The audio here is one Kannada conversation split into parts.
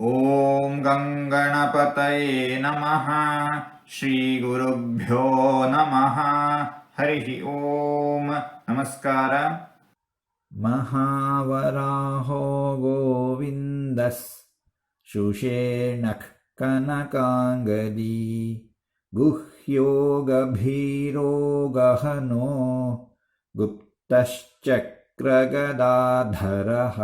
ॐ गङ्गणपतये नमः श्रीगुरुभ्यो नमः। हरिः ॐ नमस्कार। महावराहो गोविन्दस् सुषेर्णः कनकाङ्गली गुह्यो गभीरोगह नो गुप्तश्चक्रगदाधरः।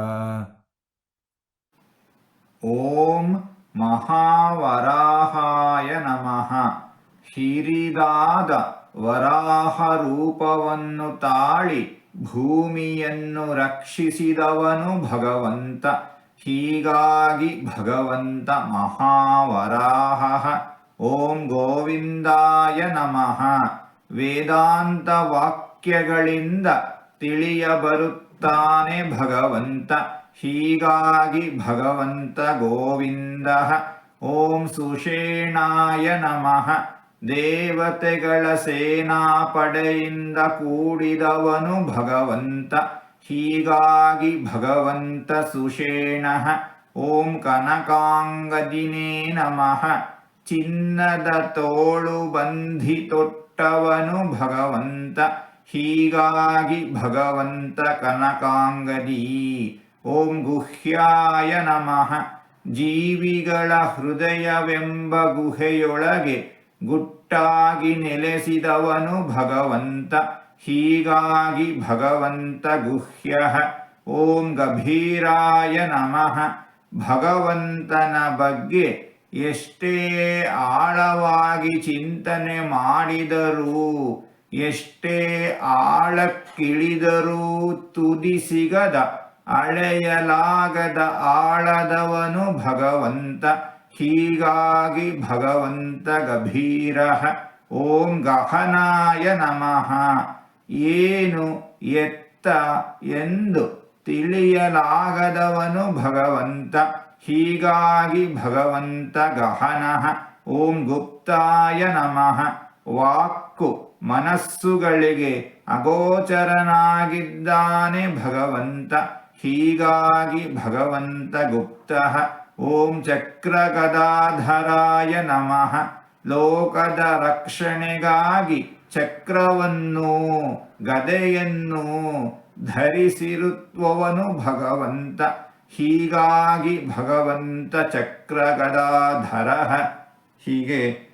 ಓಂ ಮಹಾವರಾಹಾಯ ನಮಃ. ಹಿರಿದಾದ ವರಾಹ ರೂಪವನ್ನು ತಾಳಿ ಭೂಮಿಯನ್ನು ರಕ್ಷಿಸಿದವನು ಭಗವಂತ. ಹೀಗಾಗಿ ಭಗವಂತ ಮಹಾವರಾಹ. ಓಂ ಗೋವಿಂದಾಯ ನಮಃ. ವೇದಾಂತ ವಾಕ್ಯಗಳಿಂದ ತಿಳಿಯಬರುತ್ತಾನೆ ಭಗವಂತ. ಹೀಗಾಗಿ ಭಗವಂತ ಗೋವಿಂದ ಓಂ ಸುಷೇಣಾಯ ನಮಃ ದೇವತೆಗಳ ಸೇನಾಪಡೆಯಿಂದ ಕೂಡಿದವನು ಭಗವಂತ ಹೀಗಾಗಿ ಭಗವಂತ ಸುಷೇಣ ಓಂ ಕನಕಾಂಗದಿನೇ ನಮಃ ಚಿನ್ನದ ತೋಳು ಬಂಧಿ ತೊಟ್ಟವನು ಭಗವಂತ ಹೀಗಾಗಿ ಭಗವಂತ ಕನಕಾಂಗದಿ ಓಂ ಗುಹ್ಯಾಯ ನಮಃ. ಜೀವಿಗಳ ಹೃದಯವೆಂಬ ಗುಹೆಯೊಳಗೆ ಗುಟ್ಟಾಗಿ ನೆಲೆಸಿದವನು ಭಗವಂತ. ಹೀಗಾಗಿ ಭಗವಂತ ಗುಹ್ಯ. ಓಂ ಗಭೀರಾಯ ನಮಃ. ಭಗವಂತನ ಬಗ್ಗೆ ಎಷ್ಟೇ ಆಳವಾಗಿ ಚಿಂತನೆ ಮಾಡಿದರೂ, ಎಷ್ಟೇ ಆಳಕ್ಕಿಳಿದರೂ ತುದಿ ಸಿಗದ ಅಳೆಯಲಾಗದ ಆಳದವನು ಭಗವಂತ, ಹೀಗಾಗಿ ಭಗವಂತ ಗಭೀರ. ಓಂ ಗಹನಾಯ ನಮಃ. ಏನು ಎತ್ತ ಎಂದು ತಿಳಿಯಲಾಗದವನು ಭಗವಂತ, ಹೀಗಾಗಿ ಭಗವಂತ ಗಹನಃ. ಓಂ ಗುಪ್ತಾಯ ನಮಃ. ವಾಕ್ಕು ಮನಸ್ಸುಗಳಿಗೆ ಅಗೋಚರನಾಗಿದ್ದಾನೆ ಭಗವಂತ. ಹೀಗಾಗಿ ಭಗವಂತ ಗುಪ್ತ ಓಂ ಚಕ್ರಗದಾಧರಾಯ ನಮಃ. ಲೋಕದ ರಕ್ಷಣೆಗಾಗಿ ಚಕ್ರವನ್ನು, ಗದೆಯನ್ನು ಧರಿಸಿರುತ್ವವನು ಭಗವಂತ. ಹೀಗಾಗಿ ಭಗವಂತ ಚಕ್ರಗದಾಧರ. ಹೀಗೆ